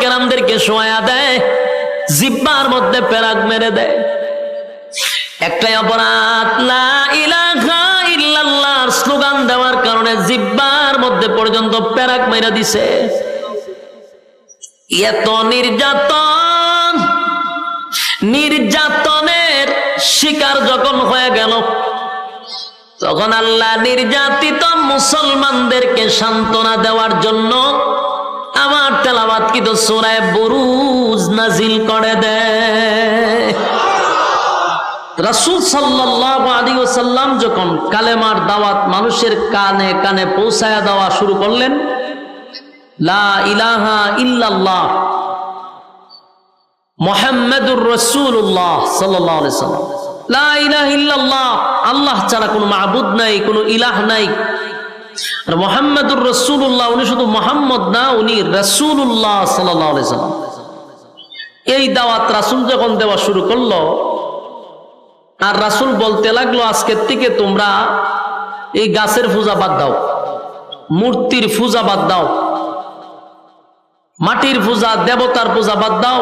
কেরামদেরকে শোয়া দেয়, জিব্বার মধ্যে পেরাক মেরে দেয়। একটাই অপরাধ ইল্লাল্লাহর স্লোগান দেওয়ার কারণে জিব্বার মধ্যে পর্যন্ত পেরাক মেরে দিছে। এত নির্যাতন, নির্যাতনের শিকার যখন হয়ে গেল, তখন আল্লাহ নির্যাতিত মুসলমানদেরকে সান্ত্বনা দেওয়ার জন্য আমার তেলাবাত কিন্তু সোরায় বুরুজ নাজিল করে দেয় রাসুল সাল্লাহ যখন কালেমার দাওয়াত মানুষের কানে কানে পৌঁছায়া দেওয়া শুরু করলেন, লা ইলাহা ইল্লাল্লাহ মোহাম্মদুর রসুল্লাহ সাল্লাহ সাল্লাম লা ইলাহা ইল্লাল্লাহ, আল্লাহ ছাড়া কোনো মাহবুদ নাই, কোনো ইলাহ নাই। আর মোহাম্মদুর রসুল্লাহ উনি শুধু মোহাম্মদ না, উনি রসুল্লাহ সাল্লাহ সাল্লাম। এই দাওয়াত রাসুল যখন দেওয়া শুরু করল আর রাসুল বলতে লাগল, আজকের থেকে তোমরা এই গাছের পূজা বাদ দাও, মূর্তির পূজা বাদ দাও, মাটির পূজা, দেবতার পূজা বাদ দাও,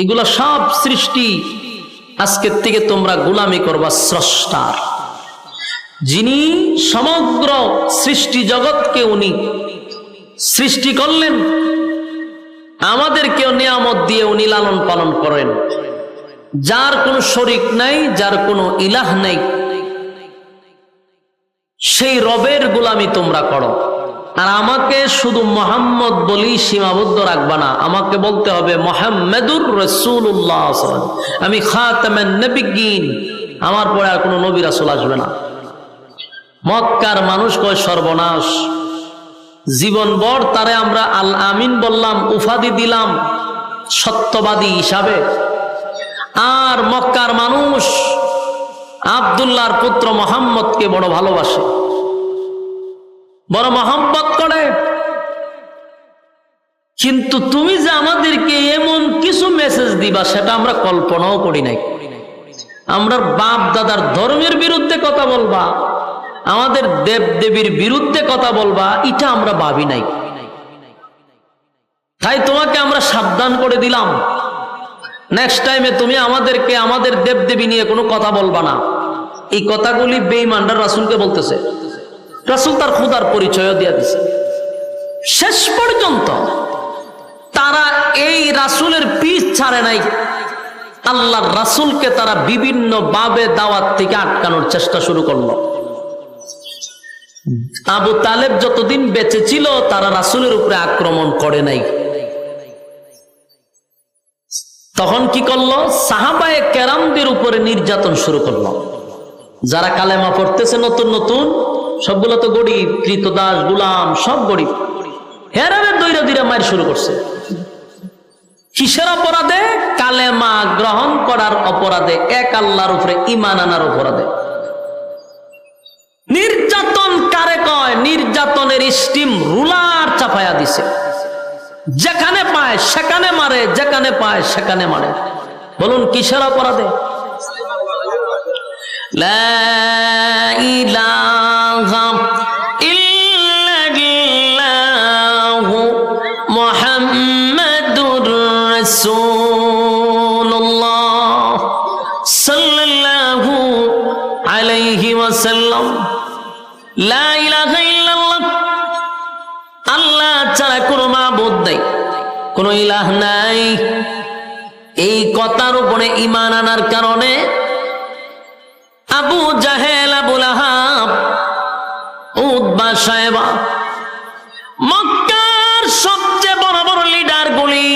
এগুলো সব সৃষ্টি আজকের থেকে তোমরা গোলামি করবা স্রষ্টার। যিনি সমগ্র সৃষ্টি জগৎকে উনি সৃষ্টি করলেন, আমাদেরকেও নিয়ামত দিয়ে উনি লালন পালন করেন। যার কোনো শরিক নাই, যার কোনো ইলাহ নাই, সেই রবের গোলামি তোমরা করো। আর আমাকে শুধু মোহাম্মদ বলি সীমাবদ্ধ রাখবা না, আমাকে বলতে হবে, মোহাম্মদুর রসুল্লাহ আমি খাতামেন আমার পরে আর কোনো নবী রাসুল আসবে না। মক্কার মানুষ কয় সর্বনাশ। জীবন বর তারে আমরা আল আমিন বললাম উফাদি দিলাম সত্যবাদী হিসাবে। আর মক্কার মানুষ আবদুল্লাহর পুত্র মোহাম্মদকে বড় ভালোবাসে। বড় মহব্বত করে। কিন্তু তুমি যে আমাদেরকে এমন কিছু মেসেজ দিবা, সেটা আমরা কল্পনাও করি নাই। আমরা বাপ দাদার ধর্মের বিরুদ্ধে কথা বলবা। আমাদের দেব দেবীর বিরুদ্ধে কথা বলবা এটা আমরা ভাবি নাই। তাই তোমাকে আমরা সাবধান করে দিলাম। নেক্সট টাইমে তুমি আমাদেরকে, আমাদের দেব দেবী নিয়ে কোনো কথা বলবা না। এই কথাগুলি বেইমান্ডার রাসুলকে বলতেছে। রাসুল তার খুদার পরিচয় দিয়ে দিছে। শেষ পর্যন্ত তারা এই রাসুলের পিস ছাড়ে নাই। আল্লাহর রাসুলকে তারা বিভিন্ন ভাবে দাওয়াত থেকে আটকানোর চেষ্টা শুরু করল। আবু তালেব যতদিন বেঁচে ছিল, তারা রাসুলের উপরে আক্রমণ করে নাই। তখন কি করল? সাহাবায়ে কেরামদের উপরে নির্যাতন শুরু করল। যারা কালেমা পড়তেছে নতুন নতুন, সবগুলো তো গরিব, কৃতদাস, গুলাম, সব গরিব। হেরারে দৈরা দৈরা মায়ের শুরু করছে। কিসের অপরাধে? কালেমা গ্রহণ করার অপরাধে, এক আল্লাহর উপরে ইমান আনার অপরাধে। নির্যাতন কারে কয়, নির্যাতনের স্টিম রুলার চাপায়া দিছে। যেখানে পায় সেখানে মারে, যেখানে পায় সেখানে মারে। বলুন, কিসের অপরাধে? সাল্লাল্লাহু আলাইহি ওয়াসাল্লাম। লা ইলাহ নাই। এই কথার উপরে ইমান আনার কারণে আবু জাহেল আবুল আহাব উদ্বা সাহেবা মক্কার সবচেয়ে বড় বড় লিডার গুলি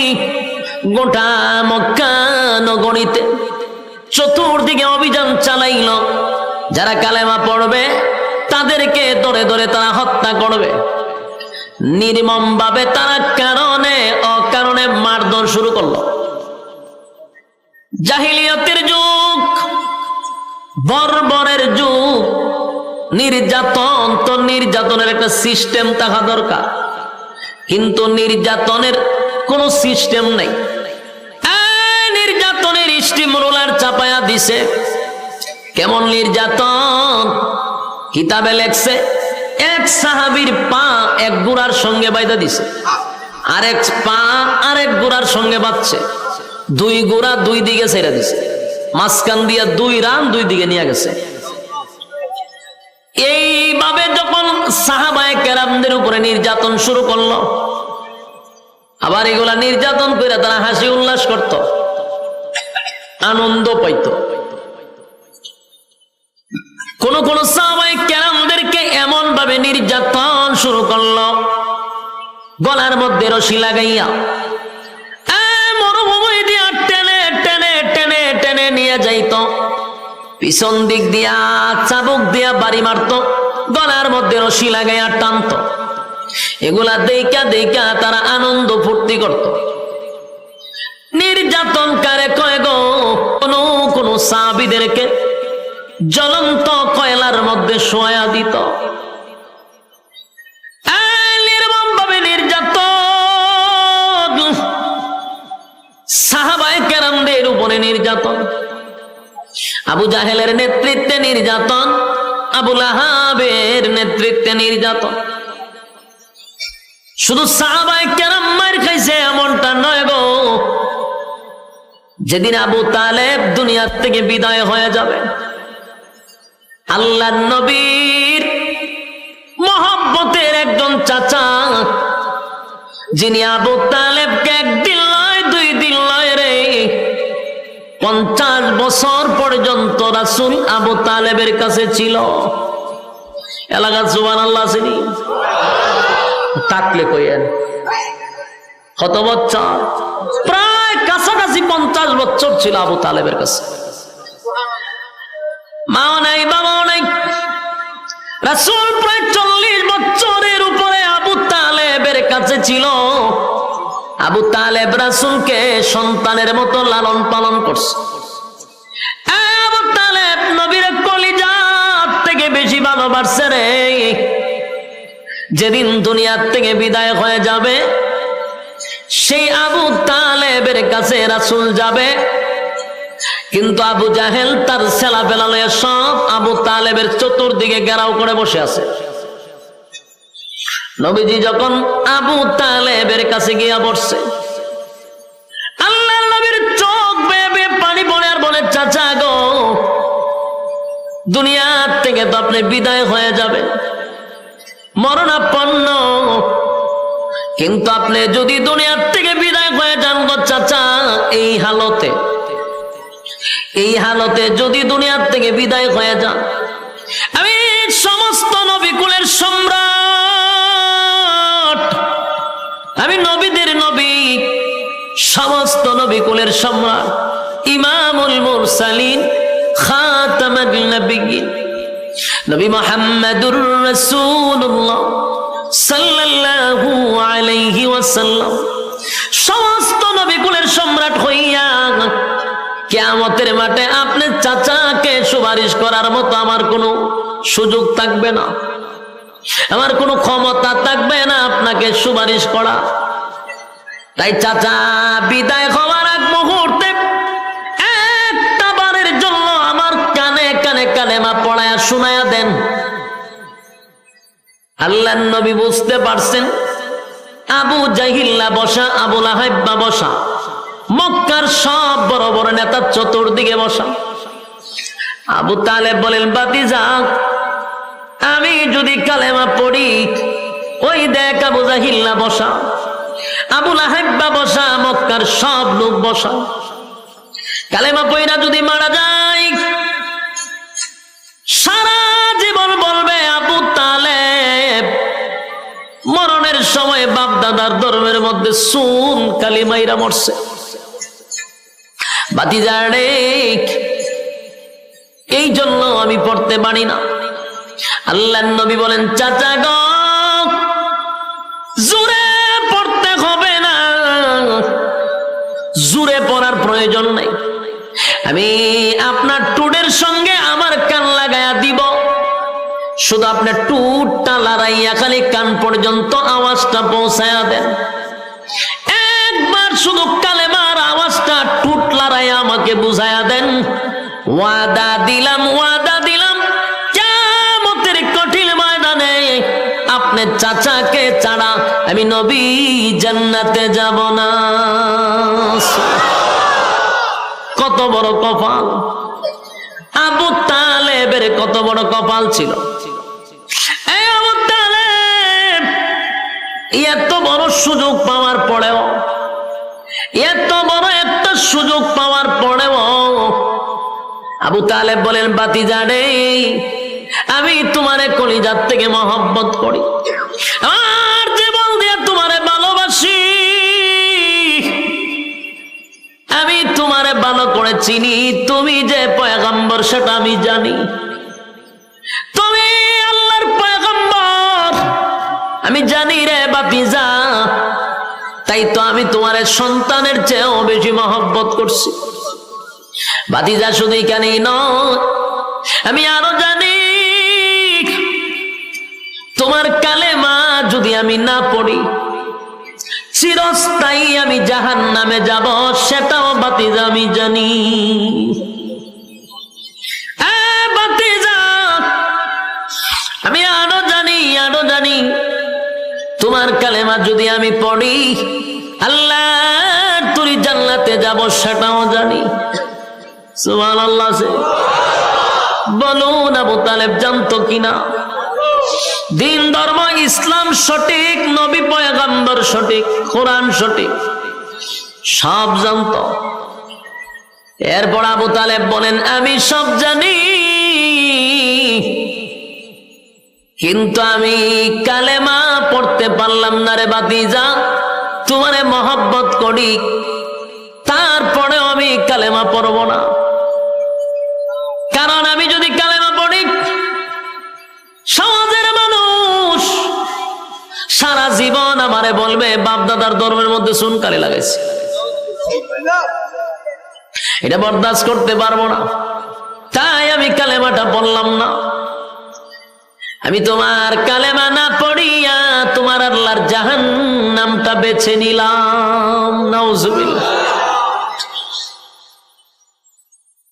গোটা মক্কা নগরীতে চতুর্দিকে অভিযান চালাইল। যারা কালেমা পড়বে, তাদেরকে ধরে ধরে তারা হত্যা করবে। নির্মম ভাবে তারা কারণে, অকারণে মারধর শুরু করল। জাহিলিয়তের যুগ, বর্বরের যুগ, নির্যাতন তো নির্যাতনের একটা সিস্টেম থাকা দরকার। কিন্তু নির্যাতনের কোন সিস্টেম নেই। নির্যাতনের স্টিম রোলার চাপায়া দিছে। কেমন নির্যাতন? কিতাবে লেখছে এক সাহাবির পা এক গুড়ার সঙ্গে বাইদা দিছে। আরেক পা আরেক গোড়ার সঙ্গে বাঁচছে দুই গোড়া দুই দিকে ছেড়ে দিছে। মাঝখান দিয়া দুই রান দুই দিকে নিয়ে গেছে। এইভাবে যখন সাহাবায় কেরামদের উপরে নির্যাতন শুরু করল, আবার এগুলা নির্যাতন করে তারা হাসি উল্লাস করত। আনন্দ পাইত। কোন কোন সাহাবাই কেরামদেরকে এমন ভাবে নির্যাতন শুরু করল। গলার মধ্যে রশি লাগাইয়া এগুলা তারা আনন্দ ফুর্তি করত। নির্যাতন কারে কয় গো? কোন জ্বলন্ত কয়লার মধ্যে শোয়া দিত। নির্যাতন। আবু জাহেলের নেতৃত্বে নির্যাতন আবুল আহাবের নেতৃত্বে নির্যাতন। শুধু সাহাবাই কেরাম মার খাইছে এমনটা নয় গো। যেদিন আবু তালেব দুনিয়ার থেকে বিদায় হয়ে যাবে আল্লাহ নবীর মহব্বতের একজন চাচা, যিনি আবু তালেবকে একদিন পঞ্চাশ বছর পর্যন্ত রাসুল আবু তালেবের কাছে ছিল। এলাকা জুবান আল্লাহ আসেনি থাকলে কইয়েন। কত বছর? প্রায় কাছাকাছি পঞ্চাশ বছর ছিল আবু তালেবের কাছে। মাও নাই, বাবাও নাই। রাসুল প্রায় চল্লিশ বছরের উপরে আবু তালেবের কাছে ছিল। আবু তালেব রাসুলকে সন্তানের মতো লালন পালন করছে। আবু তালেব নবীর কলিজাত থেকে বেশি ভালোবাসছে রে। যেদিন দুনিয়ার থেকে বিদায় হয়ে যাবে, সেই আবু তালেবের কাছে রাসুল যাবে। কিন্তু আবু জাহেল তার সেলা পেলালে সব আবু তালেবের চতুর্দিকে ঘেরাও করে বসে আছে। নবীজি যখন আবু তালেবের কাছে গিয়া বসছে আল্লাহ নবীর চোখ বেয়ে পানি পড়ে আর বলে, চাচা গো, দুনিয়ার থেকে তো আপনি বিদায় হয়ে যাবে মরণাপন্ন। কিন্তু আপনি যদি দুনিয়ার থেকে বিদায় হয়ে যান চাচা, এই হালতে এই হালতে যদি দুনিয়ার থেকে বিদায় হয়ে যান, আমি সমস্ত নবিকুলের সম্রাট আমি নবীদের নবী, সমস্ত নবিকুলের সম্রাট, ইমামুল মুরসালিন, খাতামুল নবিয়্যিন নবী মুহাম্মদুর রাসূলুল্লাহ সাল্লাল্লাহু আলাইহি ওয়াসাল্লাম। সমস্ত নবিকুলের সম্রাট হইয়া কেয়ামতের মাঠে আপনার চাচাকে সুপারিশ করার মতো আমার কোনো সুযোগ থাকবে না। আমার কোনো ক্ষমতা থাকবে না আপনাকে সুপারিশ করা। তাই চাচা, বিদায় হওয়ার এক মুহূর্তে একটা বারের জন্য আমার কানে কানে কালেমা পড়ায়া শোনায়া দেন। আল্লাহ নবী বুঝতে পারছেন, আবু জাহিল্লা বসা আবুল আহাব্বা বসা, মক্কার সব বড় বড় নেতা চতুর্দিকে বসা। আবু তালেব বলেন, বাতি যাক আমি যদি কালেমা পড়ি, ওই দেখ আবু জাহিল্লা বসা আবুল আহাব্বা বসা, মক্কার সব লোক বসা। কালেমা পইরা যদি মারা যায়, সারা জীবন বলবে আবু তালে মরণের সময় বাপ দাদার ধর্মের মধ্যে সুন কালিমাইরা মরছে। বাতি বাতিজারে এই জন্য আমি পড়তে পারি না। আল্লাহ নবী বলেন, চাচা গ জোরে পড়তে হবে না। পড়ার প্রয়োজন নেই। আমি আপনার টুডের সঙ্গে আমার কান দিব। শুধু টুটটা লড়াইয়া খালি কান পর্যন্ত আওয়াজটা পৌঁছায়া দেন। একবার শুধু কালেমার আওয়াজটা টুট লড়াইয়া আমাকে বুঝায়া দেন। ওয়াদা দিলাম, ওয়াদা চাচাকে ছাড়া আমি নবী জান্নাতে যাব না। কত বড় কপাল। আবু তালেবের কত বড় কপাল ছিল। এত বড় সুযোগ পাওয়ার পরেও, এত বড় একটা সুযোগ পাওয়ার পরেও আবু তালেব বলেন বাতি জানে আমি তোমারে কলিজার থেকে মহব্বত করি। আর জীবন দিয়ে তোমারে ভালোবাসি, আমি তোমারে ভালো করে চিনি। তুমি যে পয়গম্বর, সেটা আমি জানি। তুমি আল্লাহর পয়গম্বর, আমি জানি রে বাপিজা তাই তো আমি তোমার সন্তানের চেয়েও বেশি মহব্বত করছি। বাতিজা শুধু নয়, আমি আরও জানি তোমার কালেমা যদি আমি না পড়ি, চিরস্থায়ী আমি জাহান নামে যাব, সেটাও বাতিজা আমি জানি। আমি আরও জানি আরও জানি, তোমার কালেমা যদি আমি পড়ি আল্লাহ তুই জান্নাতে যাব, সেটাও জানি। সুবহান আল্লাহ বলুন আবু তালেব জানতো কিনা? দিন ধর্ম, ইসলাম সঠিক, নবী পয়গম্বর সঠিক, কোরআন সঠিক, সব জানত। এরপর আবু তালেব বলেন, আমি সব জানি, কিন্তু আমি কালেমা পড়তে পারলাম না রে বাতি যা তোমারে মহব্বত করি, তারপরেও আমি কালেমা পড়ব না। কারণ আমি আমারে বলবে বাপ দাদার ধর্মের মধ্যে সুনকালি লাগাইছে। এটা বরদাস্ত করতে পারব না। তাই আমি কালেমাটা বললাম না। আমি তোমার কালেমা না পড়িয়া তোমার আল্লাহর জাহান নামটা বেছে নিলাম। নাউজুবিল্লাহ।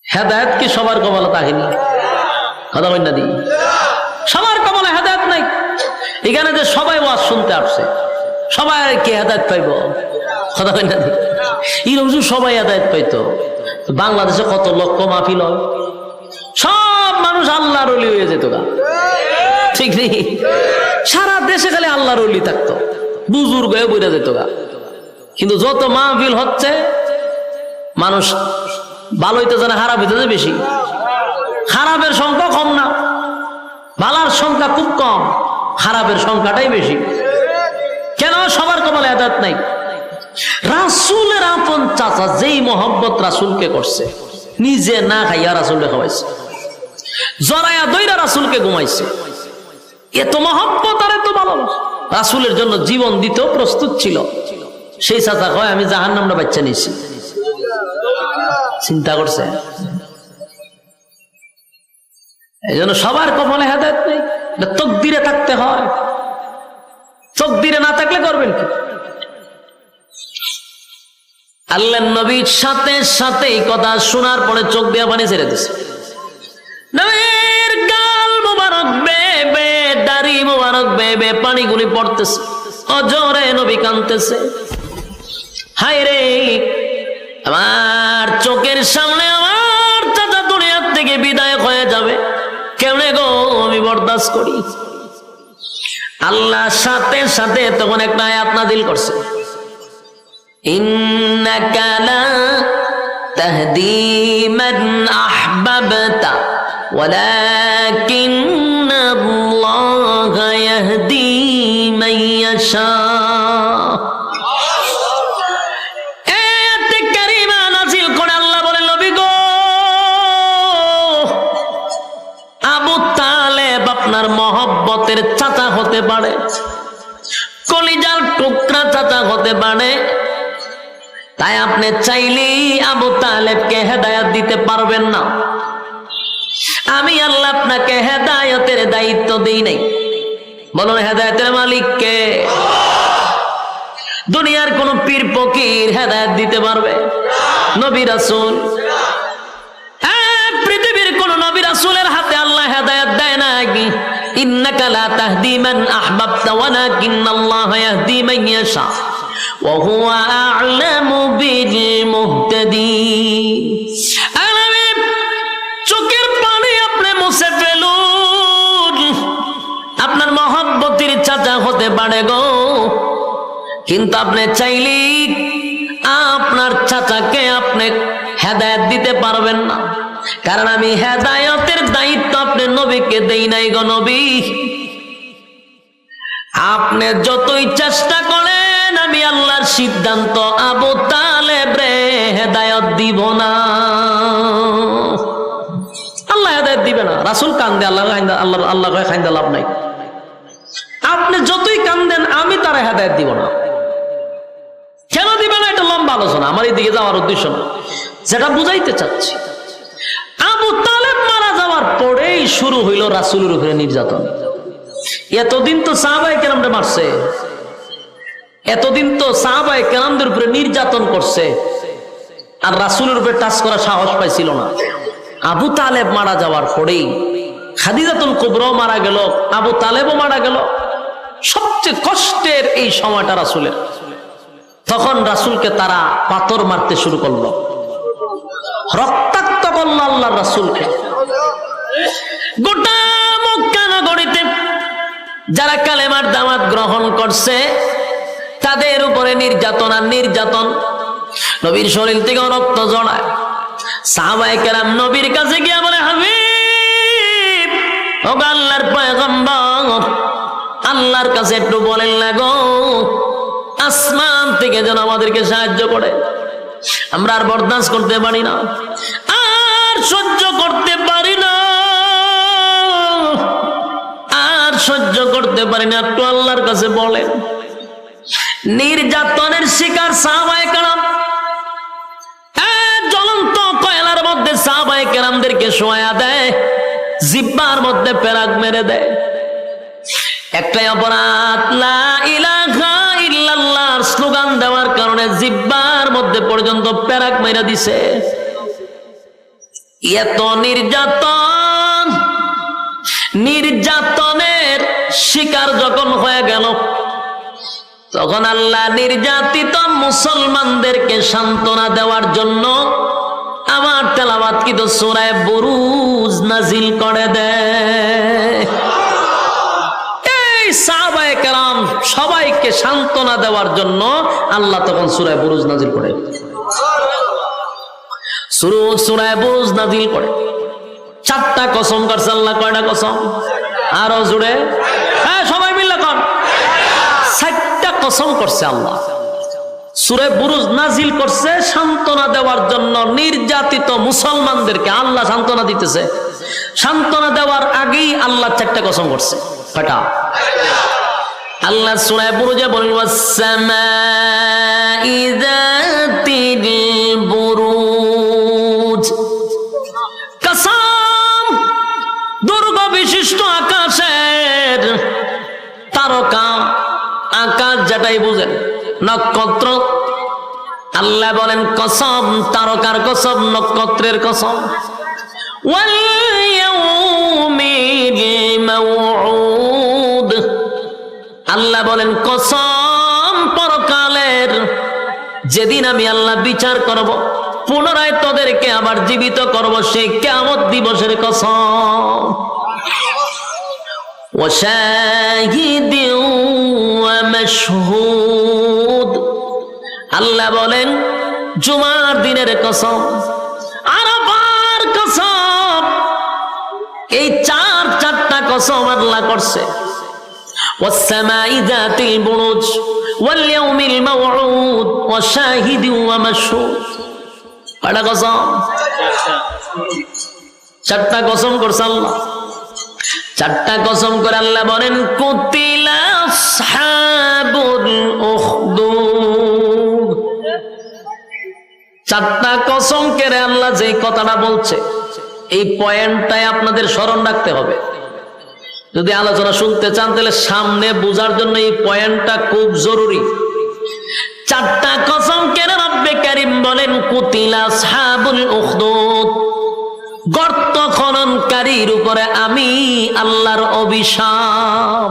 হেদায়ত কি সবার কপালে তাহিনী কথা বল না দি। সবার কপালে হেদায়ত নাই। এখানে যে সবাই ওয়াজ শুনতে আসছে। সবাই কি হেদায়ত পাইব। কথা না? এরকম সবাই হেদায়ত পাইতো। বাংলাদেশে কত লক্ষ মাহফিল হয়? সব মানুষ আল্লাহর অলি হয়ে যেত গা। ঠিক নেই? সারা দেশে খালি আল্লাহর অলি থাকতো। বুজুর্গ হয়ে বইরা যেত গা। কিন্তু যত মাহফিল হচ্ছে, মানুষ ভালো হইতে জানে, খারাপ হইতে বেশি। খারাপের সংখ্যা কম না। ভালার সংখ্যা খুব কম। খারাপের সংখ্যাটাই বেশি। কেন সবার কপালে আদাত নাই? রাসুলের আপন চাচা যেই মোহাম্মত রাসুলকে করছে, নিজে না খাইয়া রাসুলকে খাওয়াইছে। জরায়া দইরা রাসুলকে ঘুমাইছে। এত মহব্বত আর এত ভালোবাসা রাসুলের জন্য জীবন দিতেও প্রস্তুত ছিল। সেই চাচা কয়, আমি জাহান নামটা বাচ্চা নিয়েছি। চিন্তা করছে। এই জন্য সবার কপালে হেদায়ত নেই। তকদিরে থাকতে হয়। তকদিরে না থাকলে করবেন কি? আল্লাহ নবীর সাথে সাথে কথা শোনার পরে চোখ দিয়ে পানি ছেড়ে দিছে। গাল বেবে, দাড়ি বেবে, পানিগুলি পড়তেছে। অজরে নবী কানতেছে হায় রে, আমার চোখের সামনে আমার চাচা দুনিয়ার থেকে বিদায় হয়ে যাবে। কেমনে গো আমি বরদাস্ত করি? আল্লাহ সাথে সাথে তখন একটা আয়াত নাজিল করছে। ইন্নাকা তাহদি মান আহবাবতা, ওয়ালাকিন্নাল্লাহু ইয়াহদি মান ইয়াশা। হতে পারে। কলিজার টুকরা চাচা হতে পারে। তাই আপনি চাইলেই আবু তালেবকে হেদায়াত দিতে পারবেন না। আমি আল্লাহ আপনাকে হেদায়তের দায়িত্ব দিই নাই। বলুন হেদায়তের মালিককে? দুনিয়ার কোন পীর ফকির হেদায়ত দিতে পারবে? নবী রাসূল? হ্যাঁ, পৃথিবীর কোন নবী রাসূলের হাতে আল্লাহ হেদায়ত দেয় না কি ইন্নাকা লা তাহদি মান আহবাবতা ওয়ালাকিন্নাল্লাহ ইয়াহদি মান ইয়াশা। ওয়া হুয়া আ'লামু চোখের পানি আপনি মুছে ফেলুন। আপনার মহব্বতির চাচা হতে পারে গো। কিন্তু আপনি চাইলেই আপনার চাচাকে আপনি হেদায়ত দিতে পারবেন না। কারণ আমি হেদায়তের দায়িত্ব নবীকে দেই নাই গো নবী। আপনি যতই চেষ্টা করেন, আমি আল্লাহর সিদ্ধান্ত আবু তালেব রে হেদায়ত দিব না। আল্লাহ হেদায়ত দিবে না। রাসুল কান্দে আল্লাহ আল্লাহ আল্লাহ খাইন্দা লাভ নাই। আপনি যতই কান্দেন, আমি তারা হেদায়ত দিব না। কেন দিবে না? এটা লম্বা আলোচনা। আমার এই দিকে যাওয়ার উদ্দেশ্য না। যেটা বুঝাইতে চাচ্ছি আবু তালেব মারা যাওয়ার পরেই শুরু হইল রাসুলের উপরে নির্যাতন। এতদিন তো সাহাবাই কেরামরে মারছে। এতদিন তো সাহাবাই কেরামদের উপরে নির্যাতন করছে। আর রাসুলের উপরে টাচ করা সাহস পাইছিল না। আবু তালেব মারা যাওয়ার পরেই খাদিজাতুল কুবরাও মারা গেল, আবু তালেবও মারা গেল। সবচেয়ে কষ্টের এই সময়টা রাসুলের। তখন রাসুলকে তারা পাথর মারতে শুরু করল। রক্তাক্ত করল আল্লাহ রাসুলকে। গোটা মক্কা নগরীতে যারা কালেমার দামাত গ্রহণ করছে, তাদের উপরে নির্যাতন আর নির্যাতন নবীর শরীর থেকে রক্ত জড়ায়। নবীর কাছে বলে আল্লাহর আল্লাহর কাছে একটু বলেন না গো, আসমান থেকে যেন আমাদেরকে সাহায্য করে। আমরা আর বরদাস্ত করতে পারি না। আর সহ্য করতে পারি সহ্য করতে পারি না, একটু আল্লাহর কাছে বলেন। নির্যাতনের শিকার সাহাবায়ে কালাম জ্বলন্ত কয়লার মধ্যে সাহাবায়ে কেরামদেরকে শোয়া দেয়, জিব্বার মধ্যে পেরাক মেরে দেয়। একটাই অপরাধ, লা ইলাহা ইল্লাল্লাহর স্লোগান দেওয়ার কারণে জিব্বার মধ্যে পর্যন্ত প্যারাক মেরে দিছে। এত নির্যাতন নির্যাতনের শিকার যখন হয়ে গেল, তখন আল্লাহ নির্যাতিত মুসলমানদেরকে সান্ত্বনা দেওয়ার জন্য আমার তেলাবাত কিন্তু সোরায় বরুজ নাজিল করে দেয় সবাইকে সান্ত্বনা দেওয়ার জন্য আল্লাহ তখন সুরায় বুরুজ নাজিল করে। সুরায় বুরুজ নাজিল করে। চারটা কসম করছে আল্লাহ, কয়টা কসম? আরও জুড়ে হ্যাঁ সবাই মিললে কন। চারটা কসম করছে আল্লাহ। সুরে বুরুজ নাজিল করছে সান্ত্বনা দেওয়ার জন্য নির্যাতিত মুসলমানদেরকে আল্লাহ সান্ত্বনা দিতেছে। সান্ত্বনা দেওয়ার আগেই আল্লাহ চারটা কসম করছে। কয়টা? আল্লাহ সুরায় বুরুজে বলেন ওয়াসসামাই যাতিল বুরুজ সেটাই বুঝেন। নক্ষত্র, আল্লাহ বলেন, কসম, তারকার কসম, নক্ষত্রের কসম। আল্লাহ বলেন, কসম পরকালের যেদিন আমি আল্লাহ বিচার করব, পুনরায় তোদেরকে আবার জীবিত করব, সেই কেমত দিবসের কসম। وشاهد ومشهود আল্লাহ বলেন জুমার দিনের কসম আরাফার কসম এই চার চারটা কসম আল্লাহ করছে والسماء ذات البروج واليوم الموعود وشاهد ومشهود কয়টা কসম চারটা কসম করছে আল্লাহ চারটা কসম করে আল্লাহ বলেন, কুতিলা চারটা কসম কেড়ে আল্লাহ যে কথাটা বলছে, এই পয়েন্টটাই আপনাদের স্মরণ রাখতে হবে। যদি আলোচনা শুনতে চান, তাহলে সামনে বোঝার জন্য এই পয়েন্টটা খুব জরুরি। চারটা কসম কেন রব্বে কারিম বলেন, কুতিলা সাহাবুল উখদুদ গর্ত খননকারীর উপরে আমি আল্লাহর অভিশাপ।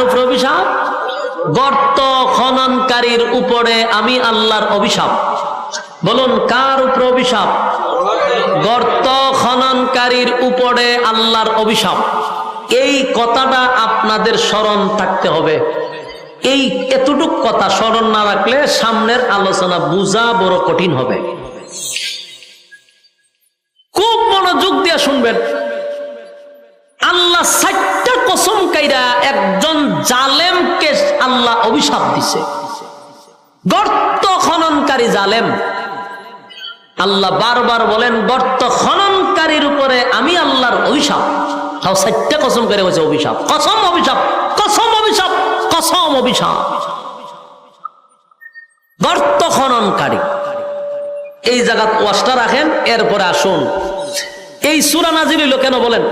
উপরে অভিশাপ? গর্ত খননকারীর উপরে আমি আল্লাহর অভিশাপ। বলুন, কার উপরে অভিশাপ? গর্ত খননকারীর উপরে আল্লাহর অভিশাপ। এই কথাটা আপনাদের স্মরণ থাকতে হবে। এই এতটুক কথা স্মরণ না রাখলে সামনের আলোচনা বোঝা বড় কঠিন হবে। শুনবেন। আল্লাহ সাতটা কসম কাইরা একজন জালেমকে আল্লাহ অভিশাপ দিছে। গর্ত খননকারী জালেম। আল্লাহ বারবার বলেন, গর্ত খননকারীর উপরে আমি আল্লাহর অভিশাপ। তাও সাতটা কসম করে হয়েছে অভিশাপ। কসম অভিশাপ কসম অভিশাপ কসম অভিশাপ। গর্ত খননকারী। এই জায়গা ওয়াশটা রাখেন, এরপরে আসুন। এই সুরা নাজির হইল কেন বলেন?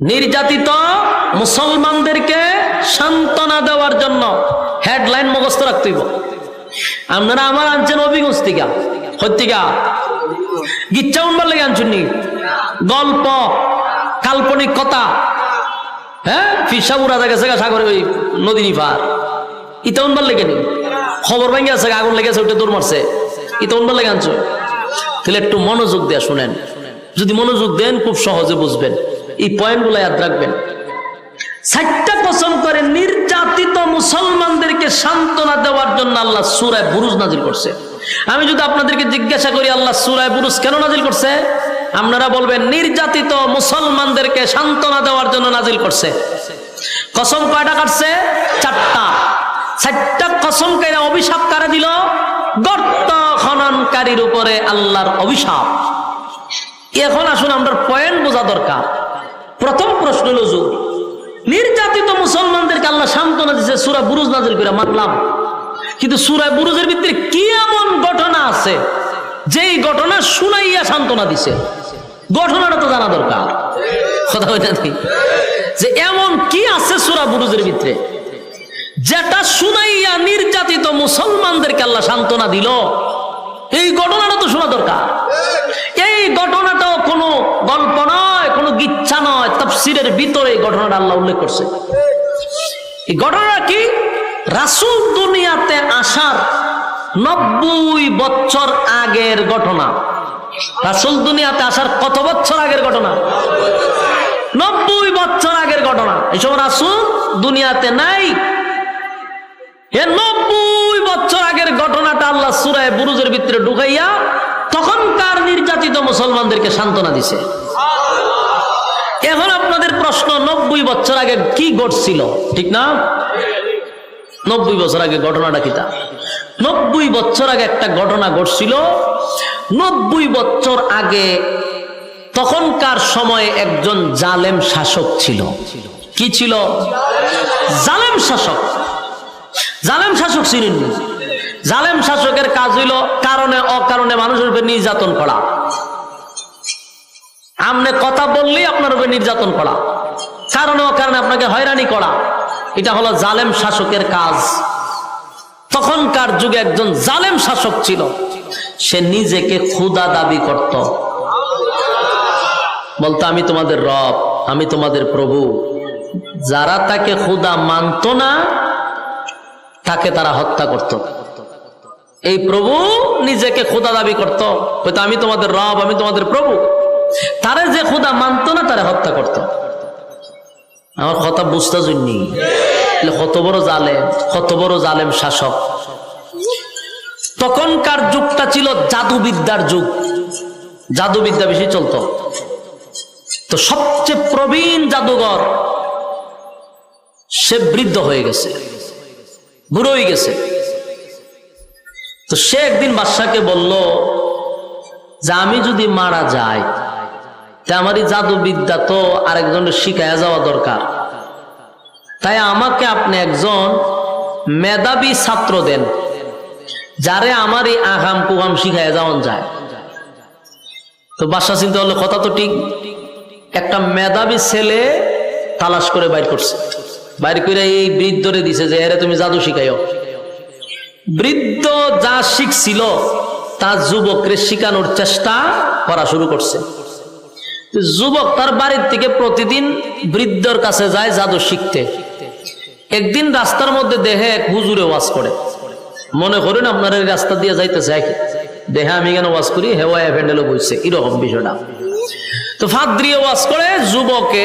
নির্যাতিত মুসলমানদেরকে সান্ত্বনা দেওয়ার জন্য হেডলাইন মুখস্থ রাখতেইব আপনারা আমার আনছেন অভিগঞ্জ থেকে। হত্তিকা গিচ্ছা উনবার লেগে আনছেন নি গল্প, কাল্পনিক কথা। হ্যাঁ? ফিসা উড়া গেছে গা সাগরে ওই নদী নিফার। ইটা উনবার লেগে নি? খবর ভেঙে আছে আগুন লেগেছে ওটা দৌড় মারছে। ইটা উনবার লেগে আনছো? তাহলে একটু মনোযোগ দেয়া শুনেন। যদি মনোযোগ দেন, খুব সহজে বুঝবেন। এই পয়েন্টগুলো ইয়াদ রাখবেন। ষাটটা কসম করে নির্যাতিত মুসলমানদেরকে সান্ত্বনা দেওয়ার জন্য আল্লাহ সুরায় বুরুজ নাজিল করছে। আমি যদি আপনাদেরকে জিজ্ঞাসা করি, আল্লাহ সুরায় বুরুজ কেন নাজিল করছে? আপনারা বলবেন, নির্যাতিত মুসলমানদেরকে সান্ত্বনা দেওয়ার জন্য নাজিল করছে। কসম কয়টা কাটছে? চারটা। চারটা কসম কেরা অভিশাপ কারা দিল? গর্ত। খননকারীর উপরে আল্লাহর অভিশাপ। এখন আসুন আমরা পয়েন্ট বোঝা দরকার। প্রথম প্রশ্ন হলো জোর নির্যাতিত মুসলমানদেরকে আল্লাহ সান্ত্বনা দিচ্ছে সুরা বুরুজ নাজিল করে মানলাম। কিন্তু সুরা বুরুজের ভিতরে কি এমন ঘটনা আছে? যেই ঘটনা শুনাইয়া সান্ত্বনা দিছে। ঘটনাটা তো জানা দরকার। কথা জানি যে এমন কি আছে সুরা বুরুজের ভিতরে? যেটা শুনাইয়া নির্যাতিত মুসলমানদেরকে আল্লাহ সান্ত্বনা দিল। এই ঘটনাটা তো শোনা দরকার। এই ঘটনাটাও কোনো গল্প নয়, কোনো গিচ্ছা নয়, তফসিরের ভিতরে এই ঘটনাটা আল্লাহ উল্লেখ করছে। এই ঘটনা কি? রাসুল দুনিয়াতে আসার নব্বই বছর আগের ঘটনা। রাসুল দুনিয়াতে আসার কত বছর আগের ঘটনা? নব্বই বছর আগের ঘটনা। এসব রাসুল দুনিয়াতে নাই। এ নব্বই বছর আগের ঘটনাটা আল্লাহ সুরায় বুরুজের ভিতরে ঢুকাইয়া তখনকার নির্যাতিত মুসলমানদেরকে সান্ত্বনা দিছে। এখন আপনাদের প্রশ্ন, নব্বই বছর আগে কি ঘটছিল? ঠিক না? নব্বই বছর আগে ঘটনাটা কিতা নব্বই বছর আগে একটা ঘটনা ঘটছিল। নব্বই বছর আগে তখনকার সময়ে একজন জালেম শাসক ছিল। কি ছিল? জালেম শাসক। জালেম শাসক ছিলেন জালেম শাসকের কাজ হইল কারণে, অকারণে মানুষের উপর নির্যাতন করা। আমনে কথা বললেই আপনার উপর নির্যাতন করা। কারণে, অকারণে আপনাকে হয়রানি করা। এটা হলো জালেম শাসকের কাজ। তখনকার যুগে একজন জালেম শাসক ছিল। সে নিজেকে ক্ষুদা দাবি করত। বলতো, আমি তোমাদের রব, আমি তোমাদের প্রভু। যারা তাকে ক্ষুদা মানত না, তাকে তারা হত্যা করত। এই প্রভু নিজেকে খোদা দাবি করত। হয়তো আমি তোমাদের রব, আমি তোমাদের প্রভু। তারে যে খোদা মানত না, তারে হত্যা করত। আমার কথা বুঝতে জন্যি কত বড় জালেম, কত বড় জালেম শাসক। তখনকার যুগটা ছিল জাদুবিদ্যার যুগ। জাদুবিদ্যা বেশি চলতো। তো সবচেয়ে প্রবীণ জাদুঘর, সে বৃদ্ধ হয়ে গেছে। বুড়ো গেছে। তো সে একদিন বাদশাকে বলল, যে আমি যদি মারা যাই, তা আমার এই জাদুবিদ্যা তো আরেকজনের শিখাইয়া যাওয়া দরকার। তাই আমাকে আপনি একজন মেধাবী ছাত্র দেন, যারে আমার এই আগাম কুগাম শিখাইয়া যাওয়ান যায়। তো বাসা চিন্তা হলো কথা তো ঠিক। একটা মেধাবী ছেলে তালাশ করে বাইর করছে। বাইর করে এই বৃদ্ধরে দিছে যে, এরে তুমি জাদু শিখাইও। বৃদ্ধ যা শিখছিল তার যুবককে শিখানোর চেষ্টা করা শুরু করছে। যুবক তার বাড়ির থেকে প্রতিদিন বৃদ্ধর কাছে যায় জাদু শিখতে। একদিন রাস্তার মধ্যে দেহে এক হুজুরে ওয়াজ করে। মনে করেন আপনার এই রাস্তা দিয়ে যাইতেছে এক দেহে আমি কেন ওয়াজ করি? হেওয়া ভ্যান্ডেলও বইছে, এরকম বিষয়টা। তো ফাদ্রিয়ে ওয়াজ করে, যুবকে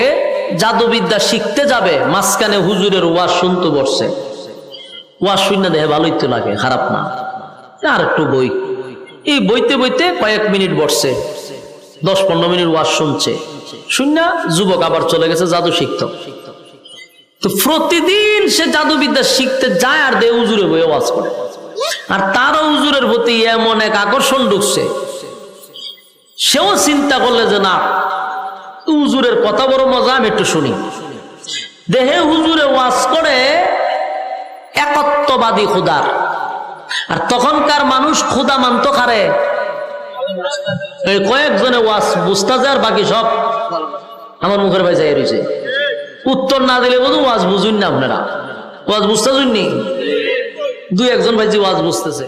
জাদুবিদ্যা শিখতে যাবে, মাঝখানে হুজুরের ওয়াজ শুনতে বসছে। ওয়াজ শুনে দেহে ভালোই তো লাগে, খারাপ না। আর একটু বই। এই বইতে বইতে কয়েক মিনিট বসছে, দশ পনেরো মিনিট ওয়াজ শুনছে। শুন যুবক আবার চলে গেছে, জাদু শিখত। তো প্রতিদিন সে জাদুবিদ্যা শিখতে যায় আর দে উজুরে বইয়ে ওয়াজ করে। আর তারও উজুরের প্রতি এমন এক আকর্ষণ ঢুকছে। সেও চিন্তা করলে যে, না উজুরের কথা বড় মজা, আমি একটু শুনি। দেহে হুজুরে ওয়াজ করে একত্ববাদী খুদার আর তখনকার মানুষ খুদা মানত খারে কয়েকজনে ওয়াজ বুঝতে আর বাকি সব আমার মুখের ভাই যাই রয়েছে উত্তর না দিলে বোধ ওয়াজ বুঝুন না আপনারা। ওয়াজ বুঝতে শুননি দুই একজন ভাইজি ওয়াজ বুঝতেছে।